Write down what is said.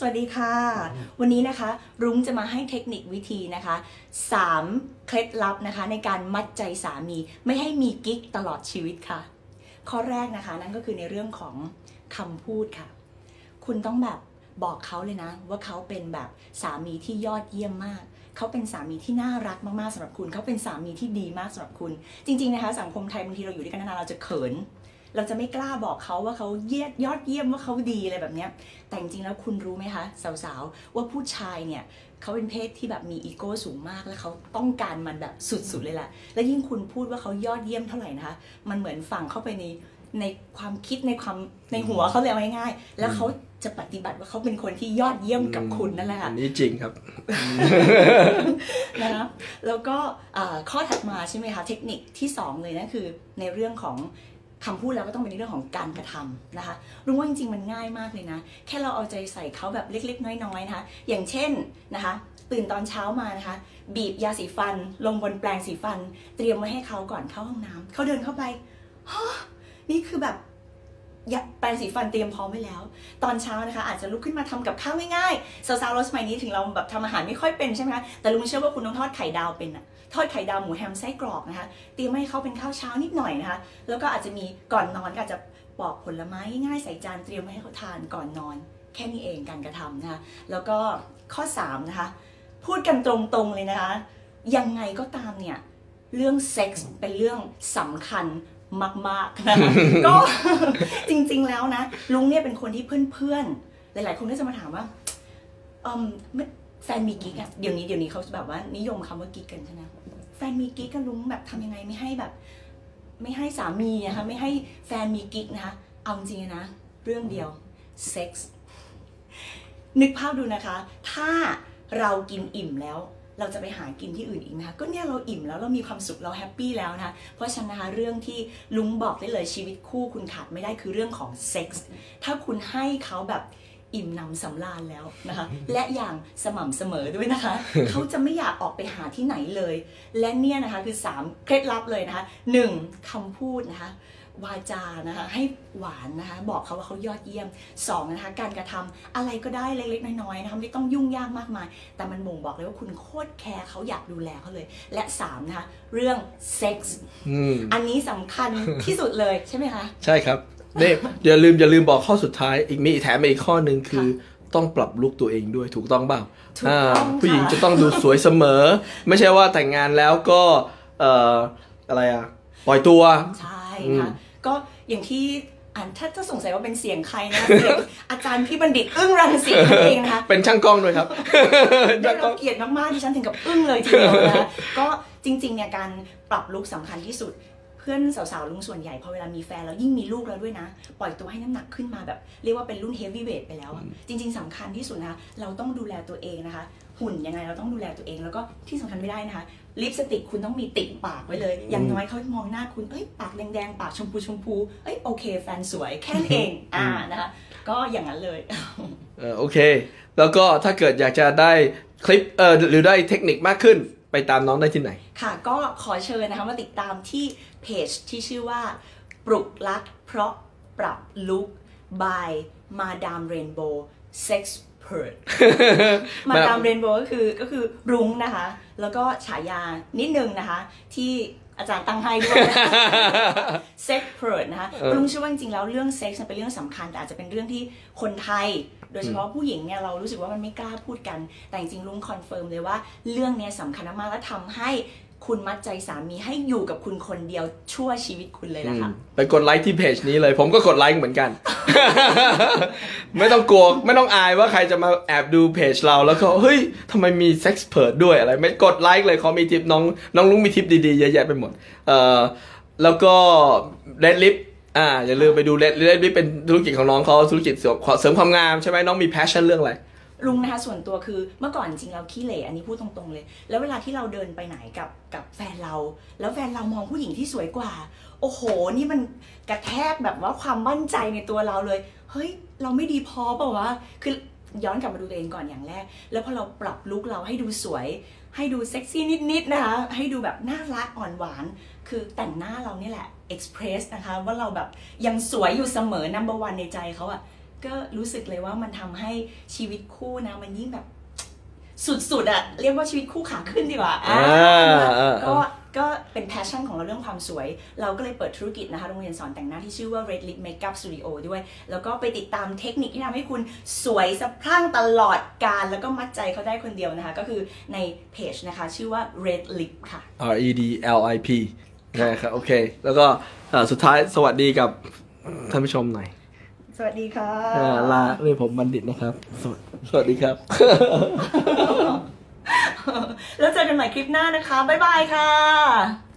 สวัสดีค่ะ วันนี้นะคะ รุ้งจะมาให้เทคนิควิธีนะคะ 3 เคล็ดลับนะคะ ในการมัดใจสามีไม่ให้มีกิ๊กตลอดชีวิตค่ะ ข้อแรกนะคะนั่นก็คือในเรื่องของคำพูดค่ะ คุณต้องแบบบอกเขาเลยนะ ว่าเขาเป็นแบบสามีที่ยอดเยี่ยมมาก เขาเป็นสามีที่น่ารักมากๆสำหรับคุณ เขาเป็นสามีที่ดีมากสำหรับคุณ จริง ๆนะคะ สังคมไทยบางทีเราอยู่ด้วยกันนานๆเราจะเขิน เราจะไม่กล้าบอกเขาว่าเขาเยี่ยยอดเยี่ยมว่าเขาดีอะไรแบบเนี้ยแต่จริงๆแล้วคุณรู้ไหมคะสาวๆว่าผู้ชายเนี่ยเขาเป็นเพศที่แบบมีอีโก้สูงมากแล้วเขาต้องการมันแบบสุดๆเลยแหละและยิ่งคุณพูดว่าเขายอดเยี่ยมเท่าไหร่นะคะมันเหมือนฝังเข้าไปในในความคิดในความในหัวเขาเลยเอาง่ายๆแล้วเขาจะปฏิบัติว่าเขาเป็นคนที่ยอดเยี่ยมกับคุณนั่นแหละค่ะอันนี้จริงครับนะคะแล้วก็อ่าข้อถัดมาใช่ไหมคะเทคนิคที่ 2 เลยนั่นคือในเรื่องของ คำพูดแล้วก็ต้องเป็นในเรื่องของการกระทำนะคะ รู้ว่าจริงๆมันง่ายมากเลยนะ แค่เราเอาใจใส่เขาแบบเล็ก ๆ น้อยๆนะคะ อย่างเช่นนะคะ ตื่นตอนเช้ามานะคะ บีบยาสีฟัน ลงบนแปรงสีฟัน เตรียมไว้ให้เขาก่อนเข้าห้องน้ำเขาเดินเข้าไปฮะนี่คือแบบ แปรงสีฟันเตรียมพร้อมไว้แล้ว ตอนเช้านะคะ อาจจะลุกขึ้นมาทำกับข้าวง่ายๆสาวๆเราสมัยนี้ถึงเราแบบทำอาหารไม่ค่อยเป็นใช่ไหมคะแต่ลุงเชื่อว่าคุณต้องทอดไข่ดาวเป็นอะทอดไข่ดาวหมูแฮมไส้กรอกนะคะ เตรียมให้เขาเป็นข้าวเช้านิดหน่อยนะคะ แล้วก็อาจจะมีก่อนนอนก็อาจจะปอกผลไม้ง่ายๆใส่จานเตรียมไว้ให้เขาทานก่อนนอน แค่นี้เองการกระทำนะคะแล้วก็ข้อ3นะคะพูดกันตรงๆเลยนะคะ ยังไงก็ตามเนี่ยเรื่องเซ็กส์เป็นเรื่องสำคัญ มากๆนะคะก็จริงๆแล้วนะลุงเนี่ยเป็นคนที่เพื่อนๆ หลายๆ คนก็จะมาถามว่าเอมไม่แฟนมีกิ๊กอะเดี๋ยวนี้เดี๋ยวนี้เขาแบบว่านิยมคำว่ากิ๊กกันใช่ไหมแฟนมีกิ๊กกันลุงแบบทำยังไงไม่ให้แบบ ไม่ให้สามีนะคะไม่ให้แฟนมีกิ๊กนะคะเอาจริงๆนะ เรื่องเดียวเซ็กส์นึกภาพดูนะคะ ถ้าเรากินอิ่มแล้ว เราจะไปหากินที่อื่นอีกไหมคะก็เนี่ยเราอิ่มแล้วเรามีความสุขเราแฮปปี้แล้วนะคะเพราะฉะนั้นนะคะเรื่องที่ลุงบอกได้เลยชีวิตคู่คุณขาดไม่ได้คือเรื่องของเซ็กส์ถ้าคุณให้เขาแบบอิ่มหนำสำราญแล้วนะคะ และอย่างสม่ำเสมอด้วยนะคะ เขาจะไม่อยากออกไปหาที่ไหนเลย และเนี่ยนะคะคือ 3 เคล็ดลับเลยนะคะ 1. คำพูดนะคะ วาจานะคะให้หวานนะคะบอกเขาว่าเขายอดเยี่ยมสองนะคะการกระทำอะไรก็ได้เล็กๆน้อยๆนะคะไม่ต้องยุ่งยากมากมาย แต่มันบ่งบอกเลยว่าคุณโคตรแคร์เขาอยากดูแลเขาเลย และสามนะคะเรื่องเซ็กส์อืมอันนี้สำคัญที่สุดเลยใช่ไหมคะใช่ครับเนี่ยอย่าลืมอย่าลืมบอกข้อสุดท้ายอีกมีแถมมาอีกข้อหนึ่งคือต้องปรับลุคตัวเองด้วยถูกต้องเปล่าถูกต้องาผู้หญิงค่ะจะต้องดูสวยเสมอ ไม่ใช่ว่าแต่งงานแล้วก็เอ่ออะไรอะปล่อยตัว ใช่อืมค่ะ ก็อย่างที่อ่านถ้าถ้าสงสัยว่าเป็นเสียงใครนะเสียงอาจารย์พี่บัณฑิตอึ้งรังสีนั่นเองนะคะเป็นช่างกล้องด้วยครับได้รับเกียรติมากๆที่ฉันถึงกับอึ้งเลยทีเดียวนะคะก็จริงๆเนี่ยการปรับลุคสำคัญที่สุดเพื่อนสาวๆลุงส่วนใหญ่พอเวลามีแฟนแล้วยิ่งมีลูกแล้วด้วยนะ ปล่อยตัวให้น้ำหนักขึ้นมาแบบ เรียกว่าเป็นรุ่นเฮฟวีเวทไปแล้วอะจริง ๆสำคัญที่สุดนะคะเราต้องดูแลตัวเองนะคะ หุ่นยังไงเราต้องดูแลตัวเองแล้วก็ที่สำคัญไม่ได้นะคะลิปสติกคุณต้องมีติดปากไว้เลย อย่างน้อยเขามองหน้าคุณเอ้ยปากแดงๆ ปากชมพูชมพูเอ้ยโอเค แฟนสวยแค่นั้นเองอ่านะคะก็อย่างนั้นเลยเออโอเค แล้วก็ถ้าเกิดอยากจะได้คลิปเออหรือได้เทคนิคมากขึ้นไปตามน้องได้ที่ไหน ค่ะก็ขอเชิญนะคะมาติดตามที่เพจที่ชื่อว่า ปลุกลักเพราะปรับลุค by มาดามเรนโบว์เซ็กซ์ เพิร์ดมาดามเรนโบว์ก็คือก็คือรุ้งนะคะ แล้วก็ฉายานิดนึงนะคะ ที่อาจารย์ตั้งให้ด้วยเซ็กเพิร์ดนะคะเออรุ้งเชื่อว่าจริงๆแล้วเรื่องเซ็กซ์เป็นเรื่องสำคัญแต่อาจจะเป็นเรื่องที่คนไทย โดยเฉพาะผู้หญิงเนี่ยเรารู้สึกว่ามันไม่กล้าพูดกัน แต่จริงๆลุงคอนเฟิร์มเลยว่าเรื่องเนี้ยสำคัญมากๆและทำให้ คุณมัดใจสามีให้อยู่กับคุณคนเดียวชั่วชีวิตคุณเลยล่ะค่ะไปกดไลค์ที่เพจนี้เลย ผมก็กดไลค์เหมือนกัน ไม่ต้องกลัวไม่ต้องอายว่าใครจะมาแอบดูเพจเราแล้วก็เฮ้ยทำไมมีเซ็กซ์เพิร์ดด้วยอะไร ไม่กดไลค์เลยเขามีทิปน้องน้องลุงมีทิปดีๆเยอะแยะไปหมดเอ่อแล้วก็เ e ดลิฟอ่าอย่าลืมไปดูเ e ดลิฟเป็นธุรกิจของน้องเขาธุรกิจเสริมความงามใช่ไหมน้องมีแพชชั่นเรื่องอะไร ลุงนะคะส่วนตัวคือเมื่อก่อนจริงเราขี้เหร่อันนี้พูดตรงๆเลย แล้วเวลาที่เราเดินไปไหนกับกับแฟนเรา แล้วแฟนเรามองผู้หญิงที่สวยกว่า โอ้โห นี่มันกระแทกแบบว่าความมั่นใจในตัวเราเลย เฮ้ย เราไม่ดีพอเปล่าวะคือย้อนกลับมาดูตัวเองก่อนอย่างแรก แล้วพอเราปรับลุคเราให้ดูสวย ให้ดูเซ็กซี่นิดๆนะคะให้ดูแบบน่ารักอ่อนหวาน คือแต่งหน้าเราเนี่แหละ express นะคะว่าเราแบบยังสวยอยู่เสมอ number one ในใจเขาอะ ก็รู้สึกเลยว่ามันทำให้ชีวิตคู่นะ มันยิ่งแบบ สุดๆอะเรียกว่าชีวิตคู่ขาขึ้นดีกว่าอ่าอ่าก็ก็เป็นแพชชั่นของเราเรื่องความสวย เราก็เลยเปิดธุรกิจนะคะ โรงเรียนสอนแต่งหน้าที่ชื่อว่า Red Lip Makeup Studio ด้วย แล้วก็ไปติดตามเทคนิคที่ทำให้คุณสวยสะพรั่งตลอดการ แล้วก็มัดใจเขาได้คนเดียวนะคะ ก็คือในเพจนะคะ ชื่อว่า Red Lip ค่ะ R E D L I P นะครับโอเค แล้วก็อ่าสุดท้ายสวัสดีกับท่านผู้ชมหน่อย สวัสดีค่ะอ่าลานี่ผมบัณฑิตนะครับ สวัสสวัสดีครับ แล้วเจอกันใหม่คลิปหน้านะคะ บ๊ายบายค่ะ